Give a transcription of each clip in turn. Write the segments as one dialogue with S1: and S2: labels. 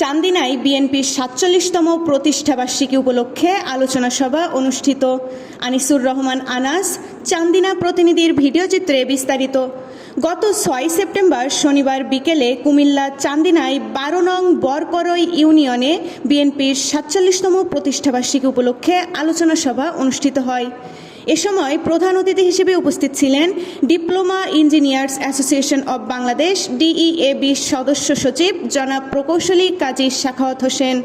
S1: চান্দিনায় বিএনপির সাতচল্লিশতম প্রতিষ্ঠাবার্ষিকী উপলক্ষে আলোচনা সভা অনুষ্ঠিত। আনিসুর রহমান আনাস চান্দিনা প্রতিনিধির ভিডিওচিত্রে বিস্তারিত। গত ছয় সেপ্টেম্বর শনিবার বিকেলে কুমিল্লা চান্দিনায় বারো নং বরকরই ইউনিয়নে বিএনপির সাতচল্লিশতম প্রতিষ্ঠাবার্ষিকী উপলক্ষে আলোচনা সভা অনুষ্ঠিত হয়। এ সময় প্রধান অতিথি হিসেবে উপস্থিত ছিলেন diploma engineers association of Bangladesh DEAB সদস্য সচিব জনাব প্রকৌশলী কাজী শাখাওয়াত হোসেন।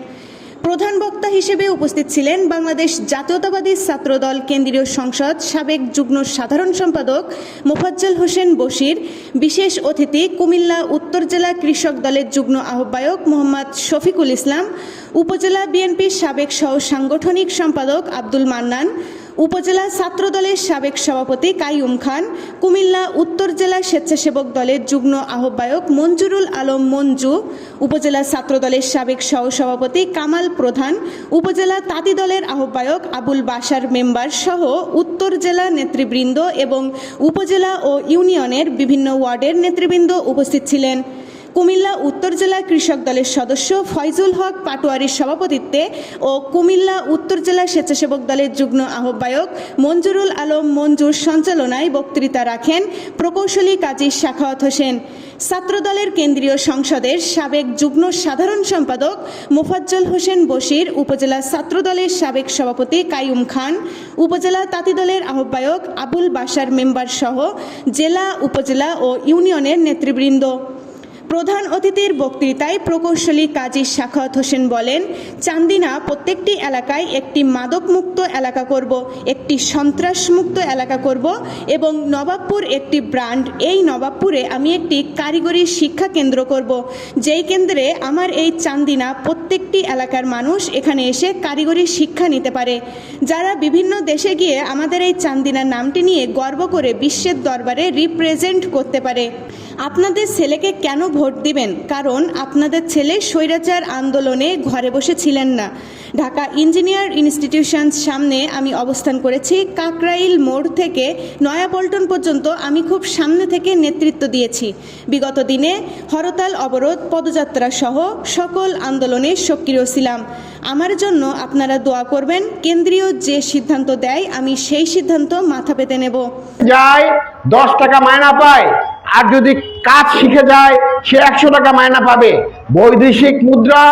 S1: প্রধান বক্তা হিসেবে উপস্থিত ছিলেন বাংলাদেশ জাতীয়তাবাদী ছাত্রদল কেন্দ্রীয় সংসদ সাবেক যুগ্ম সাধারণ সম্পাদক মোফাজ্জল হোসেন বশির, বিশেষ অতিথি কুমিল্লা উত্তর জেলা কৃষক দলের যুগ্ম আহ্বায়ক মোহাম্মদ শফিকুল ইসলাম, উপজেলা বিএনপির সাবেক সহ সাংগঠনিক সম্পাদক আব্দুল মান্নান উপজেলা ছাত্রদলের সাবেক সভাপতি কাইয়ুম খান, কুমিল্লা উত্তর জেলা স্বেচ্ছাসেবক দলের যুগ্ম আহ্বায়ক মঞ্জুরুল আলম মঞ্জু, উপজেলা ছাত্রদলের সাবেক সহসভাপতি কামাল প্রধান, উপজেলা তাঁতি দলের আহ্বায়ক আবুল বাসার মেম্বার সহ উত্তর জেলা নেতৃবৃন্দ এবং উপজেলা ও ইউনিয়নের বিভিন্ন ওয়ার্ডের নেতৃবৃন্দ উপস্থিত ছিলেন। কুমিল্লা উত্তর জেলা কৃষক দলের সদস্য ফয়জুল হক পাটোয়ারির সভাপতিত্বে ও কুমিল্লা উত্তর জেলা স্বেচ্ছাসেবক দলের যুগ্ম আহ্বায়ক মঞ্জুরুল আলম মঞ্জুর সঞ্চালনায় বক্তৃতা রাখেন প্রকৌশলী কাজী শাখাওয়াত হোসেন। ছাত্রদলের কেন্দ্রীয় সংসদের সাবেক যুগ্ম সাধারণ সম্পাদক মোফাজ্জল হোসেন বশির, উপজেলা ছাত্রদলের সাবেক সভাপতি কাইয়ুম খান, উপজেলা তাঁতি দলের আহ্বায়ক আবুল বাসার মেম্বার সহ জেলা, উপজেলা ও ইউনিয়নের নেতৃবৃন্দ। প্রধান অতিথির বক্তৃতায় প্রকৌশলী কাজী শাখাওয়াত হোসেন বলেন, চান্দিনা প্রত্যেকটি এলাকায় একটি মাদকমুক্ত এলাকা করব, একটি সন্ত্রাসমুক্ত এলাকা করব এবং নবাবপুর একটি ব্র্যান্ড। এই নবাবপুরে আমি একটি কারিগরি শিক্ষা কেন্দ্র করব। যেই কেন্দ্রে আমার এই চান্দিনা প্রত্যেকটি এলাকার মানুষ এখানে এসে কারিগরি শিক্ষা নিতে পারে। যারা বিভিন্ন দেশে গিয়ে আমাদের এই চান্দিনার নামটি নিয়ে গর্ব করে বিশ্বের দরবারে রিপ্রেজেন্ট করতে পারে। আপনাদের ছেলেকে কেন ভোট দিবেন। কারণ আপনাদের ছেলে স্বৈরাচার আন্দোলনে ঘরে বসে ছিলেন না। ঢাকা ইঞ্জিনিয়ার ইনস্টিটিউশন সামনে আমি অবস্থান করেছি। কাকরাইল মোড় থেকে নয়াপল্টন পর্যন্ত আমি খুব সামনে থেকে নেতৃত্ব দিয়েছি। বিগত দিনে হরতাল, অবরোধ, পদযাত্রা সহ সকল আন্দোলনে সক্রিয় ছিলাম। আমার জন্য আপনারা দোয়া করবেন, কেন্দ্রীয় যে সিদ্ধান্ত দেয় আমি সেই সিদ্ধান্ত মাথা পেতে নেব।
S2: দশ টাকা মায়না পায় আর যদি কাজ শিখে যায়, সে একশো টাকা মায়না পাবে। বৈদেশিক মুদ্রা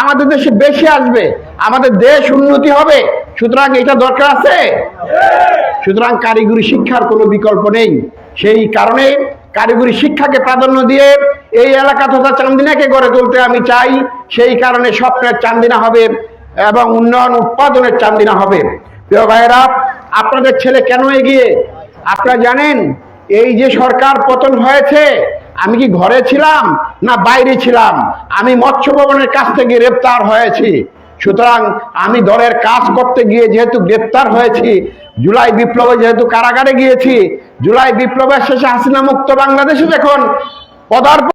S2: আমাদের দেশে বেশি আসবে, আমাদের দেশ উন্নতি হবে। সুতরাং এটা দরকার আছে? সুতরাং কারিগরি শিক্ষার কোনো বিকল্প নেই। সেই কারণে কারিগরি শিক্ষাকে প্রাধান্য দিয়ে এই এলাকা তথা চান্দিনাকে গড়ে তুলতে আমি চাই। সেই কারণে স্বপ্নের চান্দিনা হবে এবং উন্নয়ন উৎপাদনের চান্দিনা হবে। প্রিয় ভাইয়েরা, আপনাদের ছেলে কেন এগিয়ে? আপনারা জানেন এই যে সরকার পতন হয়েছে, আমি কি ঘরে ছিলাম না বাইরে ছিলাম? আমি মৎস্য ভবনের কাছ থেকে গ্রেপ্তার হয়েছি। সুতরাং আমি দলের কাজ করতে গিয়ে যেহেতু গ্রেপ্তার হয়েছি, জুলাই বিপ্লবে যেহেতু কারাগারে গিয়েছি, জুলাই বিপ্লবের শেষে হাসিনা মুক্ত বাংলাদেশে যখন পদার্পণ